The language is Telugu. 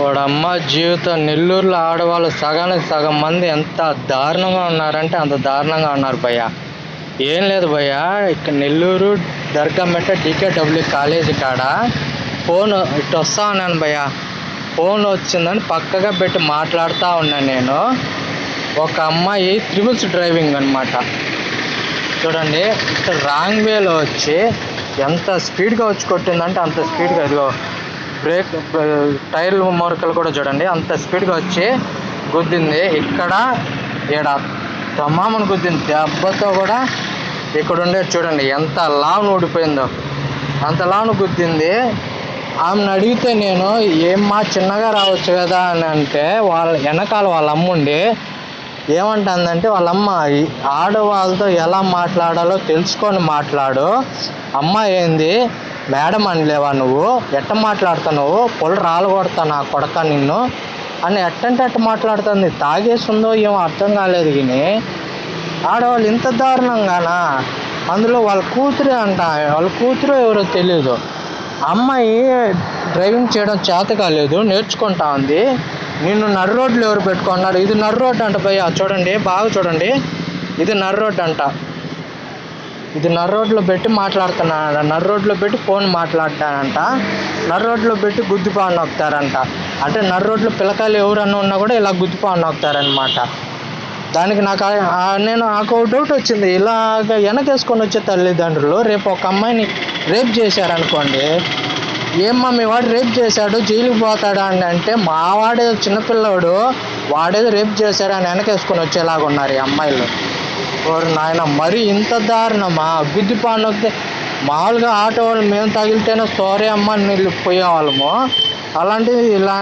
వాడమ్మ జీవితం నెల్లూరులో ఆడవాళ్ళు సగానికి సగం మంది ఎంత దారుణంగా ఉన్నారంటే అంత దారుణంగా ఉన్నారు భయ్య. ఏం లేదు భయ్య ఇక్కడ Nellore Dargamitta D K W college కాడ ఫోన్ ఇటు వస్తా ఉన్నాను భయ్య. ఫోన్ వచ్చిందని పక్కగా పెట్టి మాట్లాడుతూ ఉన్నాను నేను. ఒక అమ్మాయి త్రిబుల్స్ డ్రైవింగ్ అనమాట చూడండి ఇక్కడ రాంగ్ వేలో వచ్చి ఎంత స్పీడ్గా వచ్చి కొట్టిందంటే అంత స్పీడ్గా ఇదిగో. బ్రేక్ టైర్లు మొరకలు కూడా చూడండి. అంత స్పీడ్గా వచ్చి గుద్దింది. ఇక్కడ ఈడ తమామను గుద్దింది దెబ్బతో కూడా ఇక్కడ ఉండేది చూడండి ఎంత లావును ఊడిపోయిందో. అంత లావును గుద్దింది. ఆమెను అడిగితే నేను ఏమ్మా చిన్నగా రావచ్చు కదా అని అంటే వాళ్ళ వెనకాల వాళ్ళ అమ్ముండి ఏమంటుందంటే వాళ్ళమ్మ అమ్మ ఆడవాళ్ళతో ఎలా మాట్లాడాలో తెలుసుకొని మాట్లాడు. అమ్మ ఏంది మేడం అనలేవా నువ్వు? ఎట్ట మాట్లాడుతున్నావు? పొలు రాలగొడతా నా కొడక నిన్ను? అని ఎట్టంటే అట్ట మాట్లాడుతుంది. తాగేసిందో ఏమో అర్థం కాలేదు కానీ ఆడవాళ్ళు ఇంత దారుణంగానా? అందులో వాళ్ళ కూతురే అంట. వాళ్ళ కూతురు ఎవరో తెలియదు అమ్మాయి డ్రైవింగ్ చేయడం చేత కాలేదు నేర్చుకుంటా ఉంది. నిన్ను నర్ర రోడ్లు ఎవరు పెట్టుకున్నారు? ఇది నర్ర రోడ్ అంట భయ్య. చూడండి బాగా చూడండి. ఇది నర్ర రోడ్ అంట. ఇది నర్ రోడ్లో పెట్టి మాట్లాడుతున్నాడు నర్ రోడ్లో పెట్టి ఫోన్ మాట్లాడతానంట. నర్ రోడ్లో పెట్టి గుద్దిపాను నొక్కుతారంట. అంటే నర్ రోడ్లో పిల్లకాయలు ఎవరన్నా ఉన్నా కూడా ఇలా గుద్దిపాను నొక్కుతారనమాట దానికి నాకు నేను నాకు ఒక డౌట్ వచ్చింది. ఇలాగ వెనకేసుకొని వచ్చే తల్లిదండ్రులు రేపు ఒక అమ్మాయిని రేప్ చేశారనుకోండి ఏమ్మా మీ వాడు రేప్ చేశాడు జైలుకి పోతాడా అని అంటే మా వాడేదో చిన్నపిల్లవాడు వాడేదో రేప్ చేశాడని వెనకేసుకొని వచ్చేలాగా ఉన్నారు ఈ అమ్మాయిలు. ఓరి నాయన మరి ఇంత దారుణమా? గుద్ది పానొక్కితే మామూలుగా ఆటో వాళ్ళు మేము తగిలితేనే సారీ అమ్మ అని వెళ్ళి పోయేవాళ్ళము అలాంటిది ఇలా